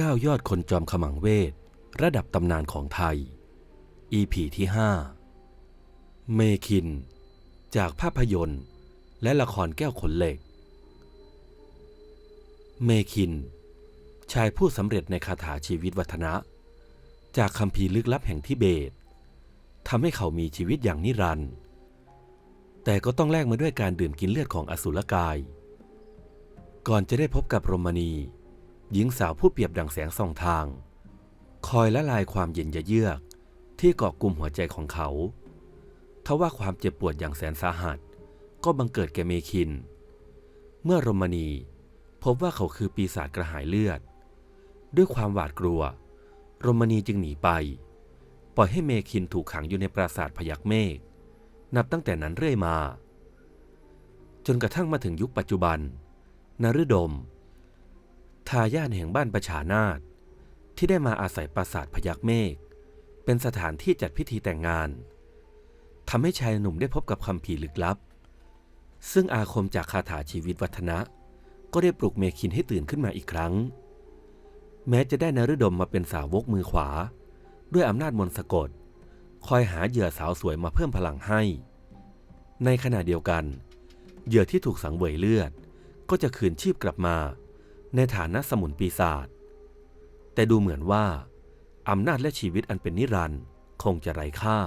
9ยอดคนจอมขมังเวท ระดับตำนานของไทย EP ที่ 5 เมคิน จากภาพยนตร์ และละครแก้วขนเหล็ก เมคิน ชายผู้สำเร็จในคาถาชีวิตวัฒนะ จากคำพีลึกลับแห่งทิเบตทำให้เขามีชีวิตอย่างนิรันดร์แต่ก็ต้องแลกมาด้วยการดื่มกินเลือดของอสุรกาย ก่อนจะได้พบกับรมณี หญิงสาวผู้เปรียบดังแสงส่องทาง คอยละลายความเย็นยะเยือกที่เกาะกลุ่มหัวใจของเขาทว่าความเจ็บปวดอย่างแสนสาหัส ก็บังเกิดแก่เมคิน เมื่อรมณีพบว่าเขาคือปีศาจกระหายเลือด ด้วยความหวาดกลัว รมณีจึงหนีไป ปล่อยให้เมคินถูกขังอยู่ในปราสาทพยักเมฆนับตั้งแต่นั้นเรื่อยมา จนกระทั่งมาถึงยุคปัจจุบันนฤดม ทายาทแห่งบ้านประชานาถที่ได้มาอาศัยปราสาทพยักเมฆเป็นสถานที่จัดพิธีแต่งงานทำให้ชายหนุ่มได้พบกับคำผีลึกลับ ซึ่งอาคมจากคาถาชีวิตวัฒนะ ก็ได้ปลุกเมคินให้ตื่นขึ้นมาอีกครั้ง แม้จะได้นฤดมมาเป็นสาวกมือขวา ด้วยอำนาจมนต์สะกด คอยหาเหยื่อสาวสวยมาเพิ่มพลังให้ ในขณะเดียวกัน เหยื่อที่ถูกสังเวยเลือด ก็จะคืนชีพกลับมา ในฐานะสมุนปีศาจแต่ดูเหมือนว่า อำนาจและชีวิตอันเป็นนิรันดร์คงจะไร้ค่า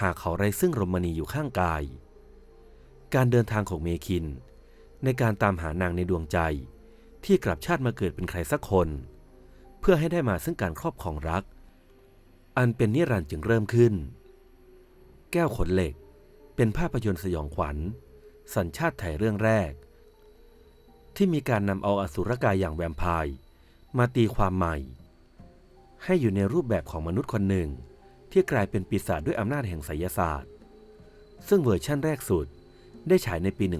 หากเขาไร้ซึ่งรมณีอยู่ข้างกาย การเดินทางของเมคิน ในการตามหานางในดวงใจ ที่กลับชาติมาเกิดเป็นใครสักคน เพื่อให้ได้มาซึ่งการครอบครองรัก อันเป็นนิรันดร์จึงเริ่มขึ้น แก้วขนเหล็กเป็นภาพยนตร์สยองขวัญ สัญชาติไทยเรื่องแรก ที่มีการนำเอาอสุรกายอย่างแวมไพร์มาตีความใหม่ ให้อยู่ในรูปแบบของมนุษย์คนหนึ่ง ที่กลายเป็นปีศาจด้วยอำนาจแห่งไสยศาสตร์ ซึ่งเวอร์ชั่นแรกสุดได้ฉายในปี 1971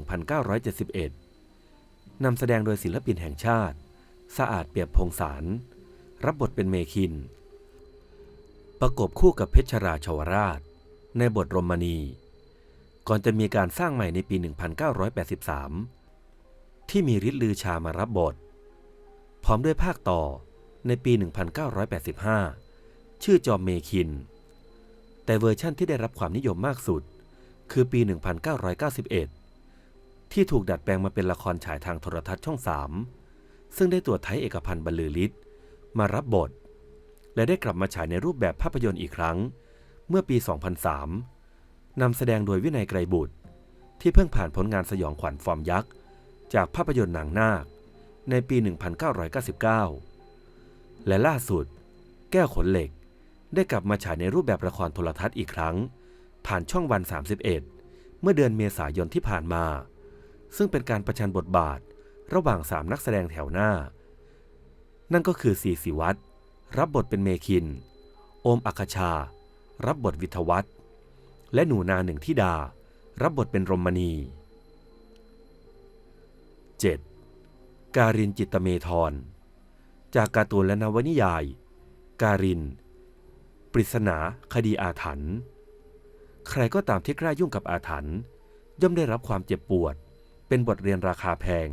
นำแสดงโดยศิลปินแห่งชาติ สะอาดเปียบพงสาร รับบทเป็นเมคิน ประกบคู่กับเพชรราชวราช ในบทรมณี ก่อนจะมีการสร้างใหม่ในปี 1983 ที่มีฤทธิ์ลือชามารับบท พร้อมด้วยภาคต่อในปี 1985 ชื่อจอมเมคิน แต่เวอร์ชั่นที่ได้รับความนิยมมากสุด คือปี 1991 ที่ถูกดัดแปลงมาเป็นละครฉายทางโทรทัศน์ช่อง 3 ซึ่งได้ตัวไทยเอกพันธ์บรรลือฤทธิ์มารับบท และได้กลับมาฉายในรูปแบบภาพยนตร์อีกครั้ง เมื่อปี 2003นำแสดงโดยวินัยไกรบุตร ที่เพิ่งผ่านผลงานสยองขวัญฟอร์มยักษ์ จากภาพยนตร์หนังนาคในปี 1999 และล่าสุด แก้วขนเหล็กได้กลับมาฉายในรูปแบบละครโทรทัศน์อีกครั้ง ผ่านช่องวัน 31 เมื่อเดือนเมษายนที่ผ่านมา ซึ่งเป็นการประชันบทบาทระหว่างสามนักแสดงแถวหน้า นั่นก็คือสีสิวัตรรับบทเป็นเมคิน โอมอัคชา รับบทวิทวัฒน์และหนูนาหนึ่งทิดา รับบทเป็นรมณี 7. การินจิตเมธร จากการ์ตูนและนวนิยาย การิน ปริศนาคดีอาถรรพ์ ใครก็ตามที่กล้ายุ่งกับอาถรรพ์ย่อมได้รับความเจ็บปวด เป็นบทเรียนราคาแพง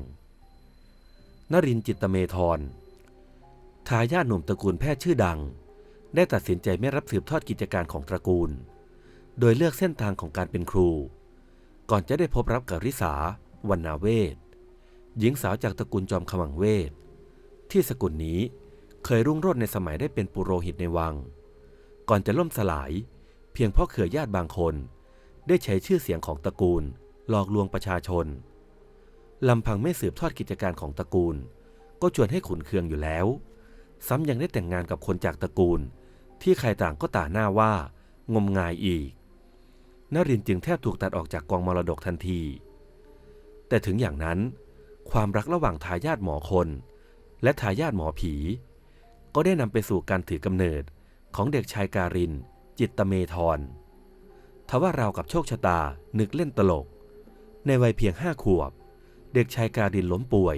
นรินจิตเมธร ทายาทหนุ่มตระกูลแพทย์ชื่อดัง ได้ตัดสินใจไม่รับสืบทอดกิจการของตระกูล โดยเลือกเส้นทางของการเป็นครู ก่อนจะได้พบรับกับริษาวันนาเวศ หญิงสาวจากตระกูลจอมขมังเวท ที่สกุลนี้เคยรุ่งโรจน์ในสมัยได้เป็นปุโรหิตในวัง ก่อนจะล่มสลาย เพียงเพราะเขื่อญาติบางคน ได้ใช้ชื่อเสียงของตระกูล หลอกลวงประชาชนลำพังไม่สืบทอดกิจการของตระกูล ก็ชวนให้ขุนเคืองอยู่แล้ว ซ้ำยังได้แต่งงานกับคนจากตระกูล ที่ใครต่างก็ต่าหน้าว่า งมงายอีกนรินจึงแทบถูกตัดออกจากกองมรดกทันที แต่ถึงอย่างนั้น ความรักระหว่างทายาทหมอคน และทายาทหมอผี ก็ได้นำไปสู่การถือกำเนิดของเด็กชายการิน จิตตเมธรทว่าเรากับโชคชะตานึกเล่นตลก ในวัยเพียงห้าขวบ เด็กชายการินล้มป่วย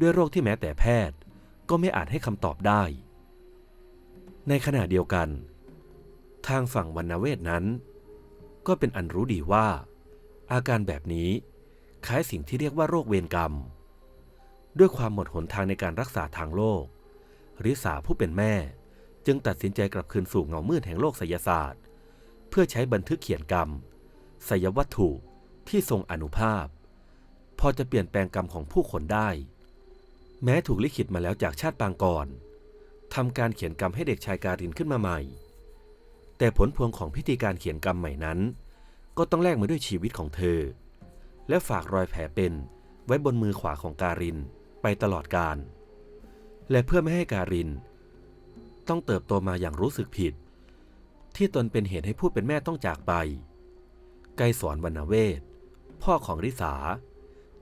ด้วยโรคที่แม้แต่แพทย์ก็ไม่อาจให้คำตอบได้ ในขณะเดียวกัน ทางฝั่งวรรณเวทนั้น ก็เป็นอันรู้ดีว่า อาการแบบนี้ คล้ายสิ่งที่เรียกว่าโรคเวรกรรม ด้วยความหมดหนทางในการรักษาทางโลก ริสาผู้เป็นแม่ จึงตัดสินใจกลับคืนสู่เงามืดแห่งโลกไสยศาสตร์ เพื่อใช้บันทึกเขียนกรรมไสยวัตถุที่ทรงอนุภาพ พอจะเปลี่ยนแปลงกรรมของผู้คนได้ แม้ถูกลิขิตมาแล้วจากชาติปางก่อนทำการเขียนกรรมให้เด็กชายการินขึ้นมาใหม่ แต่ผลพวงของพิธีการเขียนกรรมใหม่นั้น ก็ต้องแลกมาด้วยชีวิตของเธอ และฝากรอยแผลเป็นไว้บนมือขวาของการินไปตลอดกาลและเพื่อไม่ให้การิน ต้องเติบโตมาอย่างรู้สึกผิด ที่ตนเป็นเหตุให้ผู้เป็นแม่ต้องจากไป ไกรสอนวรรณเวศพ่อของริษา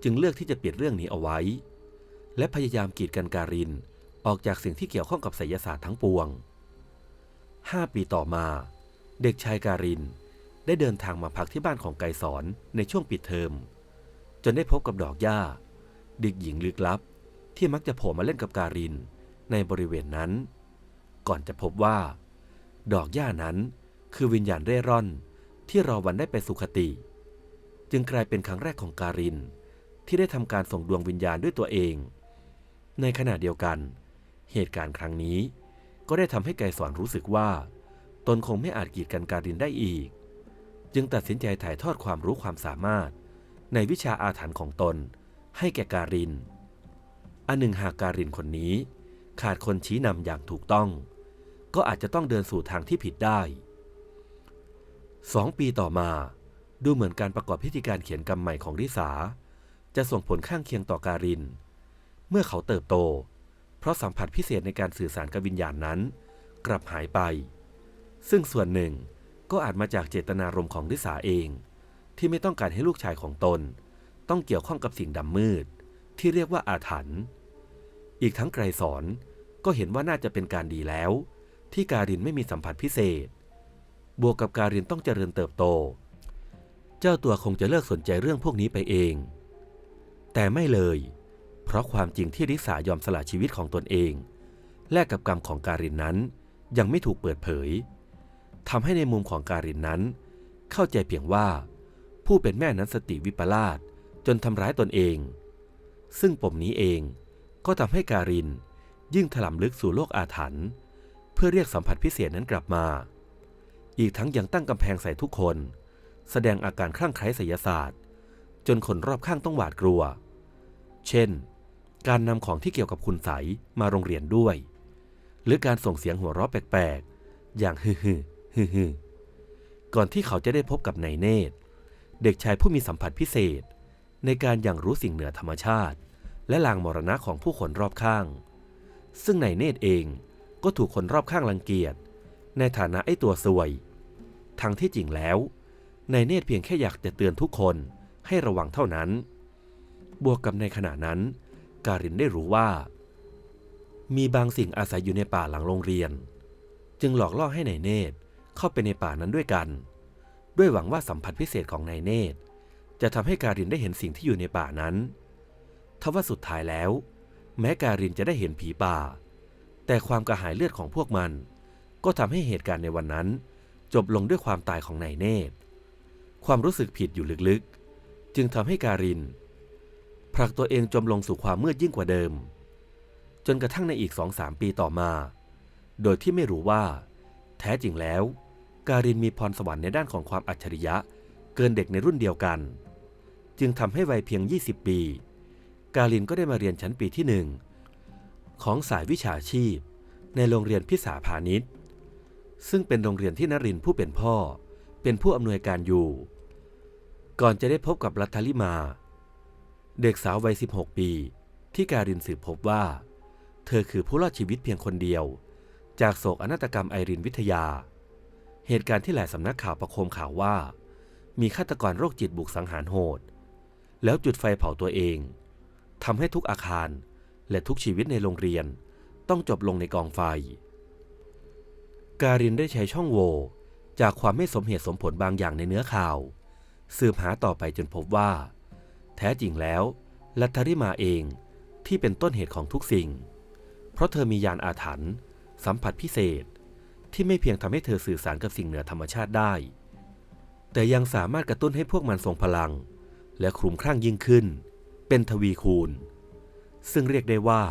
จึงเลือกที่จะปิดเรื่องนี้เอาไว้ และพยายามกีดกันการินออกจากสิ่งที่เกี่ยวข้องกับไสยศาสตร์ทั้งปวงห้าปีต่อมา เด็กชายการิน ได้เดินทางมาพักที่บ้านของไกรสอนในช่วงปิดเทอม จนได้พบกับดอกหญ้าเด็กหญิงลึกลับ ที่มักจะโผล่มาเล่นกับการินในบริเวณนั้น ก่อนจะพบว่า ดอกหญ้านั้นคือวิญญาณเร่ร่อนที่รอวันได้ไปสุคติ จึงกลายเป็นครั้งแรกของการินที่ได้ทำการส่งดวงวิญญาณด้วยตัวเอง ในขณะเดียวกัน เหตุการณ์ครั้งนี้ก็ได้ทำให้ไกรสอนรู้สึกว่า ตนคงไม่อาจกีดกันการินได้อีก จึงตัดสินใจถ่ายทอดความรู้ความสามารถ ในวิชาอาถรรพ์ของตน ให้แก่การิน อันหนึ่งหากการินคนนี้ ขาดคนชี้นำอย่างถูกต้อง ก็อาจจะต้องเดินสู่ทางที่ผิดได้สองปีต่อมา ดูเหมือนการประกอบพิธีการเขียนกรรมใหม่ของริสา จะส่งผลข้างเคียงต่อการิน เมื่อเขาเติบโต เพราะสัมผัสพิเศษในการสื่อสารกับวิญญาณนั้น กลับหายไป ซึ่งส่วนหนึ่ง ก็อาจมาจากเจตนารมณ์ของริสาเอง ที่ไม่ต้องการให้ลูกชายของตน ต้องเกี่ยวข้องกับสิ่งดำมืด ที่เรียกว่าอาถรรพ์ อีกทั้งไกรสอนก็เห็นว่าน่าจะเป็นการดีแล้ว ที่การินไม่มีสัมผัสพิเศษ บวกกับการินต้องเจริญเติบโต เจ้าตัวคงจะเลิกสนใจเรื่องพวกนี้ไปเอง แต่ไม่เลย เพราะความจริงที่ริสายอมสละชีวิตของตนเอง แลกกับกรรมของการินนั้นยังไม่ถูกเปิดเผย ทำให้ในมุมของการินนั้น เข้าใจเพียงว่า ผู้เป็นแม่นั้นสติวิปลาสจนทำร้ายตนเอง ซึ่งปมนี้เองก็ทำให้การินยิ่งถลำลึกสู่โลกอาถรรพ์เพื่อเรียกสัมผัสพิเศษนั้นกลับมา อีกทั้งยังตั้งกำแพงใส่ทุกคน แสดงอาการคลั่งไคล้ไสยศาสตร์ จนคนรอบข้างต้องหวาดกลัว เช่น การนำของที่เกี่ยวกับคุณใสมาโรงเรียนด้วย หรือการส่งเสียงหัวเราะแปลกๆ อย่างฮือ ฮือฮือฮือก่อนที่เขาจะได้พบกับนายเนตร เด็กชายผู้มีสัมผัสพิเศษ ในการอย่างรู้สิ่งเหนือธรรมชาติ และลางมรณะของผู้คนรอบข้าง ซึ่งนายเนตรเองก็ถูกคนรอบข้างรังเกียจ ในฐานะไอ้ตัวซวย ทั้งที่จริงแล้วนายเนตรเพียงแค่อยากจะเตือนทุกคนให้ระวังเท่านั้น บวกกับในขณะนั้น การินได้รู้ว่า มีบางสิ่งอาศัยอยู่ในป่าหลังโรงเรียน จึงหลอกล่อให้นายเนตร เข้าไปในป่านั้นด้วยกัน ด้วยหวังว่าสัมผัสพิเศษของนายเนตร จะทำให้การินได้เห็นสิ่งที่อยู่ในป่านั้น ทว่าสุดท้ายแล้ว แม้การินจะได้เห็นผีป่า แต่ความกระหายเลือดของพวกมัน ก็ทำให้เหตุการณ์ในวันนั้น จบลงด้วยความตายของนายเนตร ความรู้สึกผิดอยู่ลึกๆ จึงทำให้การินผลักตัวเองจมลงสู่ความมืดยิ่งกว่าเดิม จนกระทั่งในอีกสองสามปีต่อมา โดยที่ไม่รู้ว่า แท้จริงแล้ว การินมีพรสวรรค์ในด้านของความอัจฉริยะ เกินเด็กในรุ่นเดียวกัน จึงทำให้วัยเพียง 20 ปี การินก็ได้มาเรียนชั้นปีที่หนึ่งของสายวิชาชีพ ในโรงเรียนพิสาพาณิชย์ ซึ่งเป็นโรงเรียนที่นรินผู้เป็นพ่อ เป็นผู้อำนวยการอยู่ ก่อนจะได้พบกับรัฐลิมา เด็กสาววัย 16 ปี ที่การินสืบพบว่า เธอคือผู้รอดชีวิตเพียงคนเดียว จากโศกอนาตกรรมไอรินวิทยา เหตุการณ์ที่หลายสำนักข่าวประโคมข่าวว่า มีฆาตกรโรคจิตบุกสังหารโหด แล้วจุดไฟเผาตัวเองทำให้ทุกอาคารและทุกชีวิตในโรงเรียนต้องจบลงในกองไฟ การินได้ใช้ช่องโหว่จากความไม่สมเหตุสมผลบางอย่างในเนื้อข่าว สืบหาต่อไปจนพบว่า แท้จริงแล้วลัทธริมาเองที่เป็นต้นเหตุของทุกสิ่ง เพราะเธอมียานอาถรรพ์สัมผัสพิเศษ ที่ไม่เพียงทำให้เธอสื่อสารกับสิ่งเหนือธรรมชาติได้ แต่ยังสามารถกระตุ้นให้พวกมันทรงพลัง และคลุมคลั่งยิ่งขึ้น เป็นทวีคูณ ซึ่งเรียกได้ว่า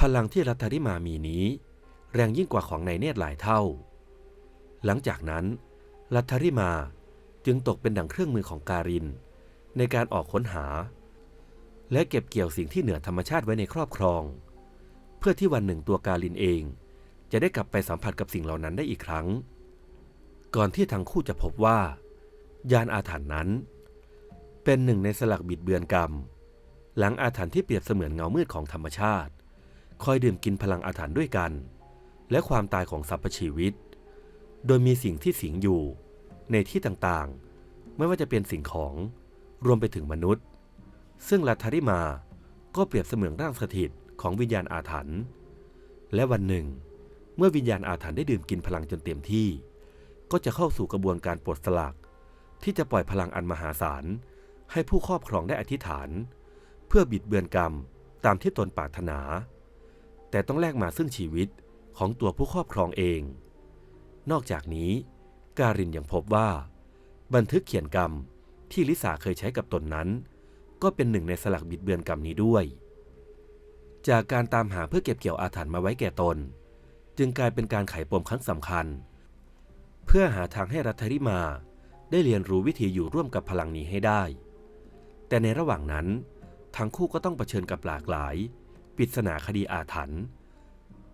พลังที่รัตริมามีนี้ แรงยิ่งกว่าของในเนตรหลายเท่า หลังจากนั้นรัตริมาจึงตกเป็นดังเครื่องมือของการิน ในการออกค้นหา และเก็บเกี่ยวสิ่งที่เหนือธรรมชาติไว้ในครอบครอง เพื่อที่วันหนึ่งตัวการินเอง จะได้กลับไปสัมผัสกับสิ่งเหล่านั้นได้อีกครั้ง ก่อนที่ทั้งคู่จะพบว่า ยานอาถรรพ์นั้น เป็นหนึ่งในสลักบิดเบือนกรรม หลังอาถรรพ์ที่เปรียบเสมือนเงามืดของธรรมชาติ คอยดื่มกินพลังอาถรรพ์ด้วยกัน และความตายของสรรพชีวิต โดยมีสิ่งที่สิงอยู่ ในที่ต่างๆ ไม่ว่าจะเป็นสิ่งของรวมไปถึงมนุษย์ ซึ่งลัทธาริมาก็เปรียบเสมือนร่างสถิตของวิญญาณอาถรรพ์และวันหนึ่ง เมื่อวิญญาณอาถรรพ์ได้ดื่มกินพลังจนเต็มที่ ก็จะเข้าสู่กระบวนการปลดสลัก ที่จะปล่อยพลังอันมหาศาล ให้ผู้ครอบครองได้อธิษฐาน เพื่อบิดเบือนกรรมตามที่ตนปรารถนา แต่ต้องแลกมาซึ่งชีวิตของตัวผู้ครอบครองเอง นอกจากนี้ การินยังพบว่า บันทึกเขียนกรรมที่ลิสาเคยใช้กับตนนั้น ก็เป็นหนึ่งในสลักบิดเบือนกรรมนี้ด้วย จากการตามหาเพื่อเก็บเกี่ยวอาถรรพ์มาไว้แก่ตน จึงกลายเป็นการไขปมครั้งสำคัญ เพื่อหาทางให้รัฐริมาได้เรียนรู้วิธีอยู่ร่วมกับพลังนี้ให้ได้ แต่ในระหว่างนั้น ทั้งคู่ก็ต้องเผชิญกับหลากหลายปริศนาคดีอาถรรพ์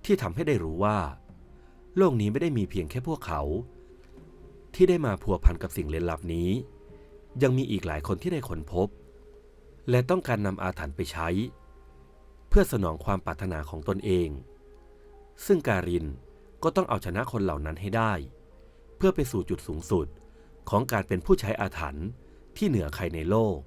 ที่ทำให้ได้รู้ว่า โลกนี้ไม่ได้มีเพียงแค่พวกเขา ที่ได้มาพัวพันกับสิ่งเล่นลับนี้ ยังมีอีกหลายคนที่ได้ค้นพบ และต้องการนำอาถรรพ์ไปใช้ เพื่อสนองความปรารถนาของตนเอง ซึ่งการินก็ต้องเอาชนะคนเหล่านั้นให้ได้ เพื่อไปสู่จุดสูงสุดของการเป็นผู้ใช้อาถรรพ์ที่เหนือใครในโลก